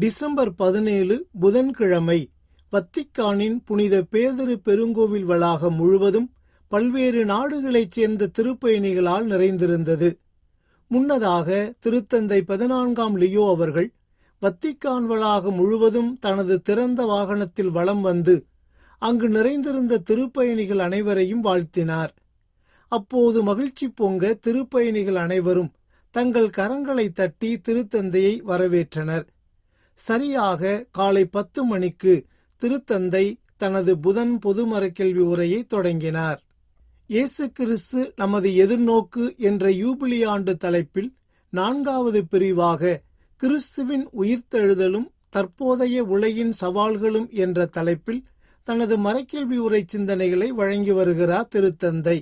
December பதினேழு புதன்கிழமை வத்திக்கானின் புனித பேதரு பெருங்கோவில் வளாகம் முழுவதும் பல்வேறு நாடுகளைச் சேர்ந்த திருப்பயணிகளால் நிறைந்திருந்தது. முன்னதாக திருத்தந்தை பதினான்காம் லியோ அவர்கள் வத்திக்கான் வளாகம் முழுவதும் தனது திறந்த வாகனத்தில் வலம் வந்து அங்கு நிறைந்திருந்த திருப்பயணிகள் அனைவரையும் வாழ்த்தினார். அப்போது மகிழ்ச்சி பொங்க திருப்பயணிகள் அனைவரும் தங்கள் கரங்களை தட்டி திருத்தந்தையை வரவேற்றனர். சரியாக காலை பத்து மணிக்கு திருத்தந்தை தனது புதன் பொதுமறைக்கல்வி உரையை தொடங்கினார். இயேசு கிறிஸ்து நமது எதிர்நோக்கு என்ற யூபிலி ஆண்டு தலைப்பில் நான்காவது பிரிவாக கிறிஸ்துவின் உயிர்த்தெழுதலும் தற்போதைய உலகின் சவால்களும் என்ற தலைப்பில் தனது மறைக்கேள்வி உரை சிந்தனைகளை வழங்கி வருகிறார் திருத்தந்தை.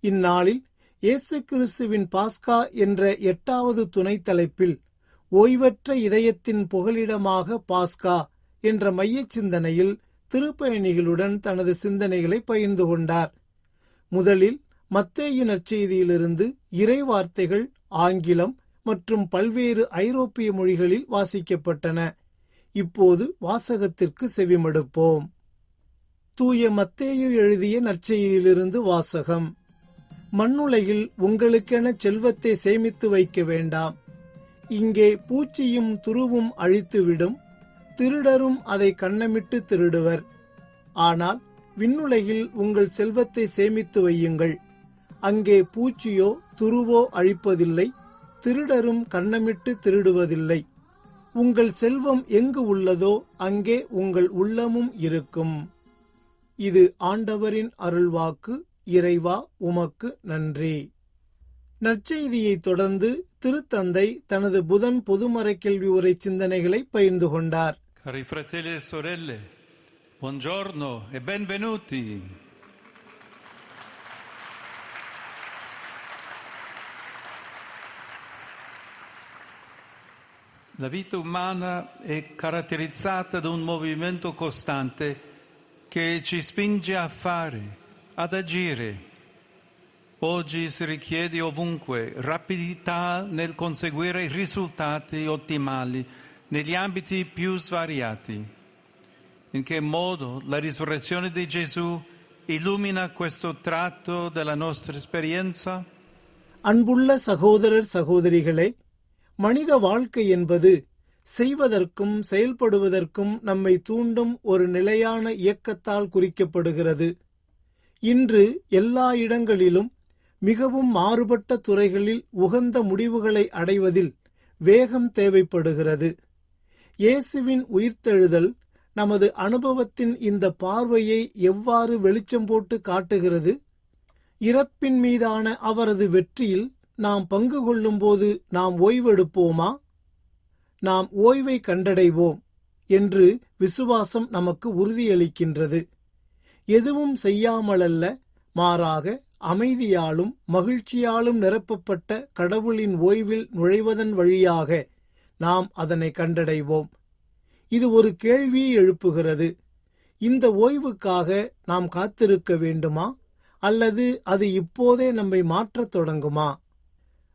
இந்நாளில் இயேசு கிறிஸ்துவின் பாஸ்கா என்ற எட்டாவது துணை தலைப்பில் ஓய்வற்ற இதயத்தின் புகலிடமாக பாஸ்கா என்ற மையச் சிந்தனையில் திருப்பயணிகளுடன் தனது சிந்தனைகளை பகிர்ந்து கொண்டார். முதலில் மத்தேயு நற்செய்தியிலிருந்து இறை வார்த்தைகள் ஆங்கிலம் மற்றும் பல்வேறு ஐரோப்பிய மொழிகளில் வாசிக்கப்பட்டன. இப்போது வாசகத்திற்கு செவிமடுப்போம். தூய மத்தேயு எழுதிய நற்செய்தியிலிருந்து வாசகம். மண்ணுலகில் உங்களுக்கென செல்வத்தை சேமித்து வைக்க வேண்டாம். இங்கே பூச்சியும் துருவும் அழித்துவிடும் திருடரும் அதை கண்ணமிட்டு திருடுவர். ஆனால் விண்ணுலகில் உங்கள் செல்வத்தை சேமித்து வையுங்கள். அங்கே பூச்சியோ துருவோ அழிப்பதில்லை திருடரும் கண்ணமிட்டு திருடுவதில்லை. உங்கள் செல்வம் எங்கு உள்ளதோ அங்கே உங்கள் உள்ளமும் இருக்கும். இது ஆண்டவரின் அருள்வாக்கு இறைவா உமக்கு நன்றி. நற்செய்தியைத் தொடர்ந்து திருத்தந்தை தனது புதன் பொதுமறை கேள்வி உரை சிந்தனைகளை பகிர்ந்து கொண்டார் Cari fratelli e sorelle, buongiorno e benvenuti. La vita umana è caratterizzata da un movimento costante che ci spinge a fare, ad agire. Oggi si richiede ovunque rapidità nel conseguire risultati ottimali negli ambiti più svariati. In che modo la risurrezione di Gesù illumina questo tratto della nostra esperienza? அன்புள்ள சகோதரர் சகோதரிகளே மனித வாழ்க்கை என்பது செய்வதற்கும் செயல்படுவதற்கும் நம்மை தூண்டும் ஒரு நிலையான இயக்கத்தால் குறிக்கப்படுகிறது இன்று எல்லா இடங்களிலும் மிகவும் மாறுபட்ட துறைகளில் உகந்த முடிவுகளை அடைவதில் வேகம் தேவைப்படுகிறது. இயேசுவின் உயிர்த்தெழுதல் நமது அனுபவத்தின் இந்த பார்வையை எவ்வாறு வெளிச்சம் போட்டு காட்டுகிறது? இறப்பின் மீதான அவரது வெற்றியில் நாம் பங்கு கொள்ளும்போது நாம் ஓய்வெடுப்போமா? நாம் ஓய்வை கண்டடைவோம் என்று விசுவாசம் நமக்கு உறுதியளிக்கின்றது. எதுவும் செய்யாமலல்ல மாறாக அமைதியாலும் மகிழ்ச்சியாலும் நிரப்பப்பட்ட கடவுளின் ஓய்வில் நுழைவதன் வழியாக நாம் அதனை கண்டடைவோம். இது ஒரு கேள்வியை எழுப்புகிறது. இந்த ஓய்வுக்காக நாம் காத்திருக்க வேண்டுமா? அல்லது அது இப்போதே நம்மை மாற்றத் தொடங்குமா?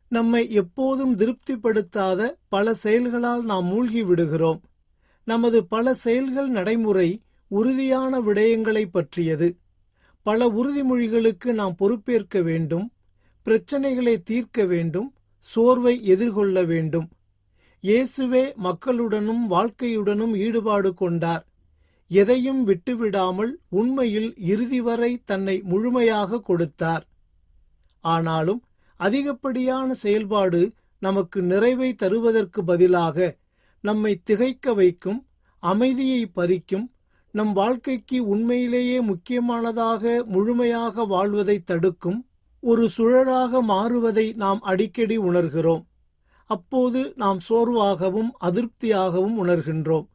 நம்மை எப்போதும் திருப்திப்படுத்தாத பல செயல்களால் நாம் மூழ்கி விடுகிறோம். நமது பல செயல்கள் நடைமுறை உறுதியான விடயங்களை பற்றியது. பல உறுதிமொழிகளுக்கு நாம் பொறுப்பேற்க வேண்டும் பிரச்சனைகளை தீர்க்க வேண்டும் சோர்வை எதிர்கொள்ள வேண்டும். இயேசுவே மக்களுடனும் வாழ்க்கையுடனும் ஈடுபாடு கொண்டார். எதையும் விட்டுவிடாமல் உண்மையில் இறுதி வரை தன்னை முழுமையாக கொடுத்தார். ஆனாலும் அதிகப்படியான செயல்பாடு நமக்கு நிறைவை தருவதற்கு பதிலாக நம்மை திகைக்க வைக்கும் அமைதியை பறிக்கும் நம் வாழ்க்கைக்கு உண்மையிலேயே முக்கியமானதாக முழுமையாக வாழ்வதை தடுக்கும் ஒரு சுழலாக மாறுவதை நாம் அடிக்கடி உணர்கிறோம். அப்போது நாம் சோர்வாகவும் அதிருப்தியாகவும் உணர்கின்றோம்.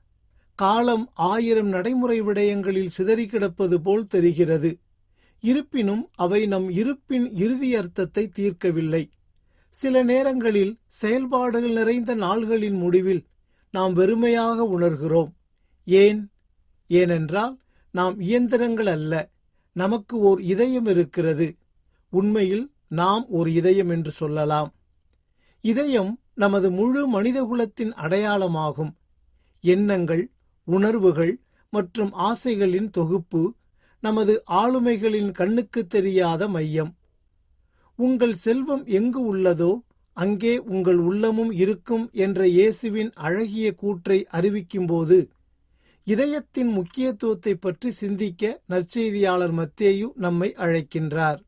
காலம் ஆயிரம் நடைமுறை விடயங்களில் சிதறி கிடப்பது போல் தெரிகிறது. இருப்பினும் அவை நம் இருப்பின் இறுதி அர்த்தத்தை தீர்க்கவில்லை. சில நேரங்களில் செயல்பாடுகள் நிறைந்த நாள்களின் முடிவில் நாம் வெறுமையாக உணர்கிறோம். ஏன்? ஏனென்றால் நாம் இயந்திரங்கள் அல்ல நமக்கு ஓர் இதயம் இருக்கிறது. உண்மையில் நாம் ஒரு இதயம் என்று சொல்லலாம். இதயம் நமது முழு மனிதகுலத்தின் அடையாளமாகும். எண்ணங்கள் உணர்வுகள் மற்றும் ஆசைகளின் தொகுப்பு நமது ஆளுமைகளின் கண்ணுக்கு தெரியாத மையம். உங்கள் செல்வம் எங்கு உள்ளதோ அங்கே உங்கள் உள்ளமும் இருக்கும் என்ற இயேசுவின் அழகிய கூற்றை அறிவிக்கும்போது இதயத்தின் முக்கியத்துவத்தை பற்றி சிந்திக்க நற்செய்தியாளர் மத்தேயு நம்மை அழைக்கின்றார்.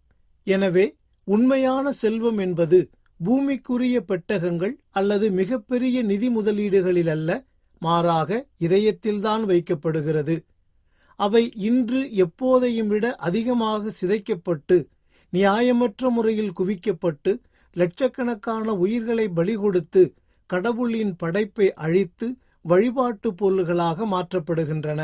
எனவே உண்மையான செல்வம் என்பது பூமிக்குரிய பெட்டகங்கள் அல்லது மிகப்பெரிய நிதி முதலீடுகளில் அல்ல மாறாக இதயத்தில்தான் வைக்கப்படுகிறது. அவை இன்று எப்போதையும் விட அதிகமாக சிதைக்கப்பட்டு நியாயமற்ற முறையில் குவிக்கப்பட்டு லட்சக்கணக்கான உயிர்களை பலி கொடுத்து கடவுளின் படைப்பை அழித்து வழிபாட்டு பொருள்களாக மாற்றப்படுகின்றன.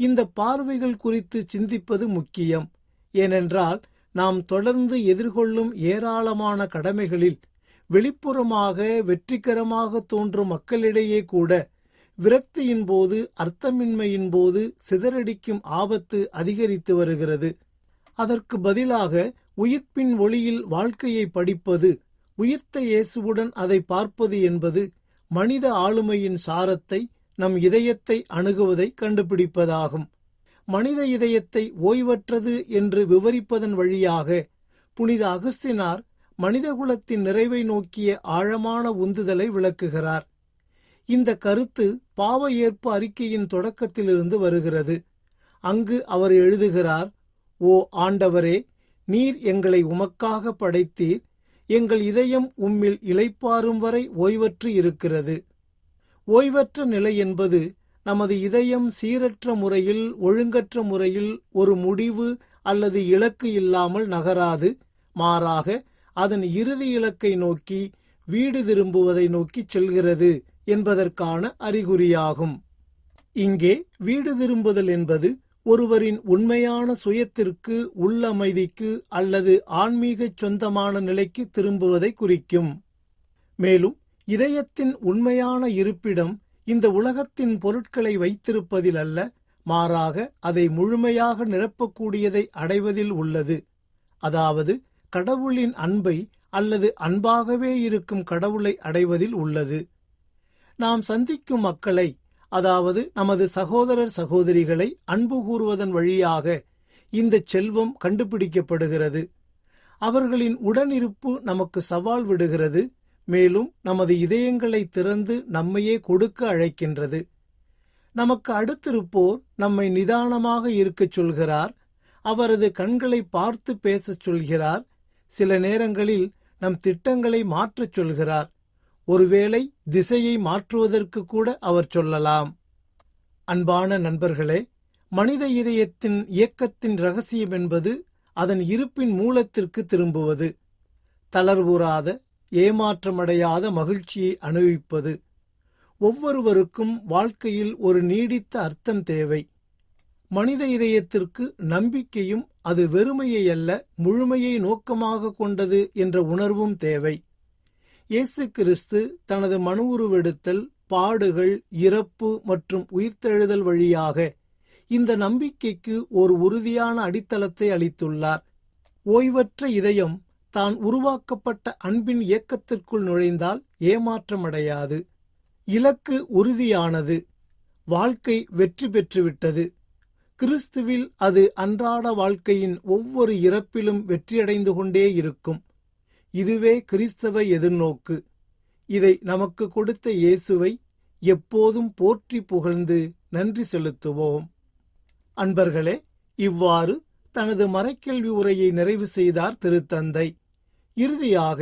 இந்த பார்வைகள் குறித்து சிந்திப்பது முக்கியம். ஏனென்றால் நாம் தொடர்ந்து எதிர்கொள்ளும் ஏராளமான கடமைகளில் வெளிப்புறமாக வெற்றிகரமாக தோன்றும் மக்களிடையே கூட விரக்தியின் போது அர்த்தமின்மையின் போது சிதறடிக்கும் ஆபத்து அதிகரித்து வருகிறது. அதற்கு பதிலாக உயிர்ப்பின் ஒளியில் வாழ்க்கையை படிப்பது உயிர்த்த இயேசுவுடன் அதை பார்ப்பது என்பது மனித ஆளுமையின் சாரத்தை நம் இதயத்தை அணுகுவதை கண்டுபிடிப்பதாகும். மனித இதயத்தை ஓய்வற்றது என்று விவரிப்பதன் வழியாக புனித அகஸ்தினார் மனிதகுலத்தின் நிறைவை நோக்கிய ஆழமான உந்துதலை விளக்குகிறார். இந்த கருத்து பாவ ஏற்பு அறிக்கையின் தொடக்கத்திலிருந்து வருகிறது. அங்கு அவர் எழுதுகிறார் ஓ ஆண்டவரே நீர் எங்களை உமக்காக படைத்தீர் எங்கள் இதயம் உம்மில் இளைப்பாறும் வரை ஓய்வற்று இருக்கிறது. ஓய்வற்ற நிலை என்பது நமது இதயம் சீரற்ற முறையில் ஒழுங்கற்ற முறையில் ஒரு முடிவு அல்லது இலக்கு இல்லாமல் நகராது. மாறாக அதன் இறுதி இலக்கை நோக்கி வீடு திரும்புவதை நோக்கி செல்கிறது என்பதற்கான அறிகுறியாகும். இங்கே வீடு திரும்புதல் என்பது ஒருவரின் உண்மையான சுயத்திற்கு உள்ளமைதிக்கு அல்லது ஆன்மீகச் சொந்தமான நிலைக்கு திரும்புவதை குறிக்கும். மேலும் இதயத்தின் உண்மையான இருப்பிடம் இந்த உலகத்தின் பொருட்களை வைத்திருப்பதில் அல்ல மாறாக அதை முழுமையாக நிரப்பக்கூடியதை அடைவதில் உள்ளது. அதாவது கடவுளின் அன்பை அல்லது அன்பாகவே இருக்கும் கடவுளை அடைவதில் உள்ளது. நாம் சந்திக்கும் மக்களை அதாவது நமது சகோதரர் சகோதரிகளை அன்பு கூறுவதன் வழியாக இந்த செல்வம் கண்டுபிடிக்கப்படுகிறது. அவர்களின் உடனிருப்பு நமக்கு சவால் விடுகிறது. மேலும் நமது இதயங்களை திறந்து நம்மையே கொடுக்க அழைக்கின்றது. நமக்கு அடுத்திருப்போர் நம்மை நிதானமாக இருக்கச் சொல்கிறார். அவரது கண்களை பார்த்து பேசச் சொல்கிறார். சில நேரங்களில் நம் திட்டங்களை மாற்றச் சொல்கிறார். ஒருவேளை திசையை மாற்றுவதற்கு கூட அவர் சொல்லலாம். அன்பான நண்பர்களே மனித இதயத்தின் இயக்கத்தின் ரகசியம் என்பது அதன் இருப்பின் மூலத்திற்கு திரும்புவது தளர்வுறாத ஏமாற்றமடையாத மகிழ்ச்சியை அனுபவிப்பது. ஒவ்வொருவருக்கும் வாழ்க்கையில் ஒரு நீடித்த அர்த்தம் தேவை. மனித இதயத்திற்கு நம்பிக்கையும் அது வெறுமையை அல்ல முழுமையை நோக்கமாக கொண்டது என்ற உணர்வும் தேவை. இயேசு கிறிஸ்து தனது மனு உருவெடுத்தல் பாடுகள் இறப்பு மற்றும் உயிர்த்தெழுதல் வழியாக இந்த நம்பிக்கைக்கு ஒரு உறுதியான அடித்தளத்தை அளித்துள்ளார். ஓய்வற்ற இதயம் தான் உருவாக்கப்பட்ட அன்பின் இயக்கத்திற்குள் நுழைந்தால் ஏமாற்றமடையாது. இலக்கு உறுதியானது. வாழ்க்கை வெற்றி பெற்றுவிட்டது. கிறிஸ்துவில் அது அன்றாட வாழ்க்கையின் ஒவ்வொரு இறப்பிலும் வெற்றியடைந்து கொண்டே இருக்கும். இதுவே கிறிஸ்தவ எதிர்நோக்கு. இதை நமக்கு கொடுத்த இயேசுவை எப்போதும் போற்றி புகழ்ந்து நன்றி செலுத்துவோம். அன்பர்களே இவ்வாறு தனது மறைக்கல்வி உரையை நிறைவு செய்தார் திருத்தந்தை. இறுதியாக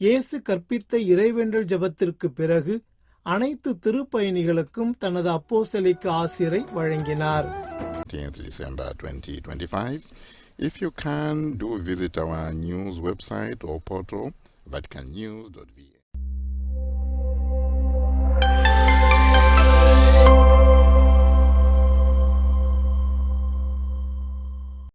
இயேசு கற்பித்த இறைவேண்டல் ஜபத்திற்கு பிறகு அனைத்து திருப்பயணிகளுக்கும் தனது அப்போசலிக்கு ஆசிரை வழங்கினார். If you can, do visit our news website or portal, vaticannews.va.